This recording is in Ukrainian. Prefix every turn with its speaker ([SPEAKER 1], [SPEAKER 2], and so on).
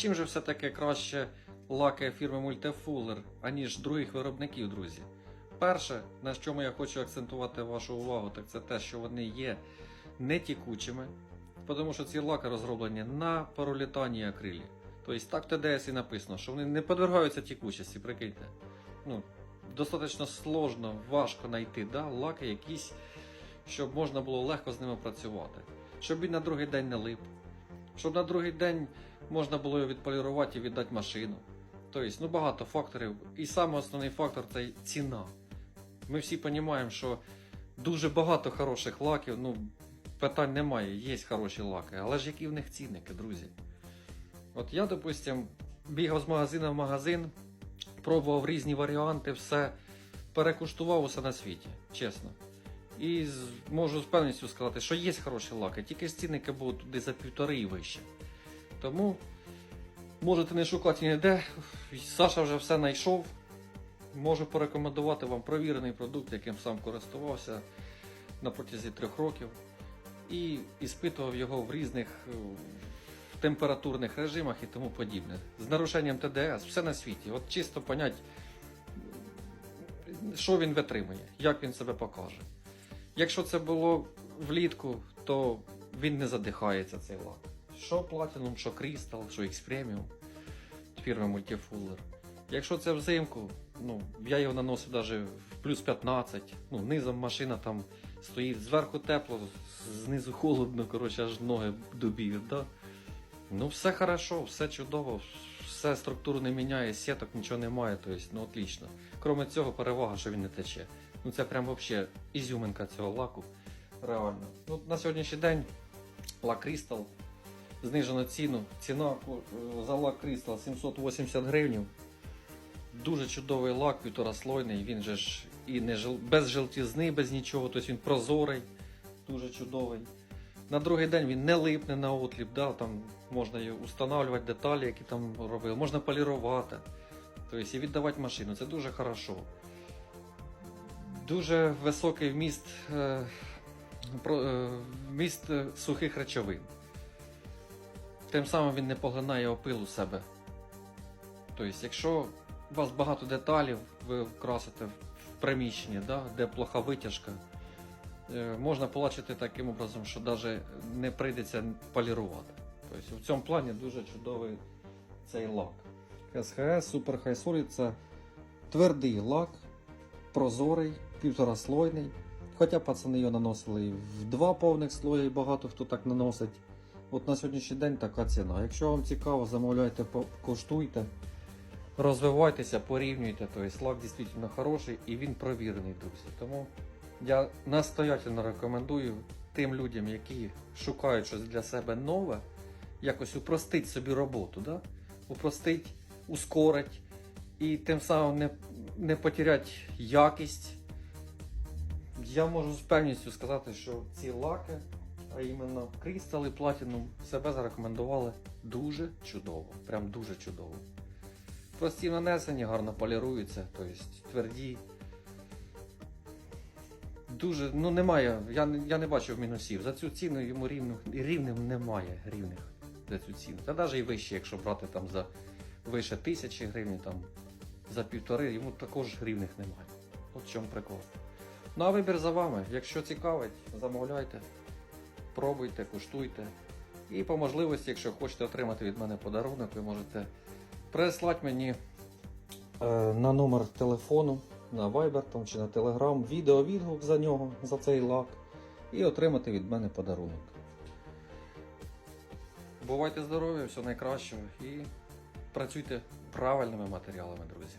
[SPEAKER 1] Чим же все-таки краще лаки фірми Multifuller, аніж других виробників, друзі? Перше, на чому я хочу акцентувати вашу увагу, так це те, що вони є не тікучими, тому що ці лаки розроблені на поролітанні акрилі. Тобто так в ТДС і написано, що вони не подвергаються тікучості, прикиньте. Ну, достатньо сложно, важко знайти да, лаки якісь, щоб можна було легко з ними працювати. Щоб він на другий день не лип. Щоб на другий день можна було його відполірувати і віддати машину. Тобто, ну багато факторів. І саме основний фактор це ціна. Ми всі розуміємо, що дуже багато хороших лаків, ну, питань немає, є хороші лаки, але ж які в них цінники, друзі. От я, допустим, бігав з магазину в магазин, пробував різні варіанти, все перекуштував усе на світі, чесно. І можу з певністю сказати, що є хороші лаки, тільки ж цінники будуть туди за півтори і вище. Тому можете не шукати ніде. Саша вже все знайшов. Можу порекомендувати вам провірений продукт, яким сам користувався на протязі трьох років. І іспитував його в різних е, температурних режимах і тому подібне. З нарушенням ТДС, все на світі. От чисто понять, що він витримує, як він себе покаже. Якщо це було влітку, то він не задихається цей лак. Що Platinum, що Crystal, що X Premium фірми Multifuller. Якщо це взимку, ну, я його наносив навіть в плюс 15, ну, низом машина там стоїть, зверху тепло, знизу холодно, коротше, аж ноги добіють. Да? Ну, все хорошо, все чудово, все структуру не міняє, сіток нічого немає, тобто, ну, отлично. Кроме цього, перевага, що він не тече. Ну, це прям взагалі ізюминка цього лаку. Реально. Ну, на сьогоднішній день лак Crystal знижено ціну. Ціна е, за лак Crystal 780 гривень. Дуже чудовий лак, півтораслойний. Він же ж і не жел... без желтізни, без нічого, тобто він прозорий, дуже чудовий. На другий день він не липне на отліп, да, там можна і встановлювати деталі, які там робили, можна полірувати, тобто і віддавати машину. Це дуже хорошо. Дуже високий вміст, е, е, вміст е, сухих речовин. Тим самим він не поглинає опил у себе. Тобто, якщо у вас багато деталів, ви красите в приміщенні, да, де плоха витяжка, можна полачити таким образом, що навіть не прийдеться полірувати. Тобто, в цьому плані дуже чудовий цей лак. СХС Super High Solid це твердий лак, прозорий, півтораслойний. Хоча пацани його наносили в два повних слої, і багато хто так наносить. От на сьогоднішній день така ціна. Якщо вам цікаво, замовляйте, коштуйте, розвивайтеся, порівнюйте. Тобто лак дійсно хороший і він провірений, друзі. Тому я настоятельно рекомендую тим людям, які шукають щось для себе нове, якось упростить собі роботу, да? упростить, ускорить і тим самим не, не потерять якість. Я можу з певністю сказати, що ці лаки, а іменно Crystal і Platinum, себе зарекомендували дуже чудово. Прям дуже чудово. Прості в нанесенні, гарно поліруються, тобто тверді. Дуже, ну немає, я, я не бачив мінусів. За цю ціну йому рівних, рівним немає рівних за цю ціну. Та навіть і вище, якщо брати там за вище тисячі гривень, там за півтори, йому також рівних немає. От в чому прикол. Ну а вибір за вами. Якщо цікавить, замовляйте, пробуйте, куштуйте. І по можливості, якщо хочете отримати від мене подарунок, ви можете прислати мені е, на номер телефону, на Viber там, чи на Telegram відео-відгук за нього, за цей лак, і отримати від мене подарунок. Бувайте здорові, всього найкращого і працюйте правильними матеріалами, друзі.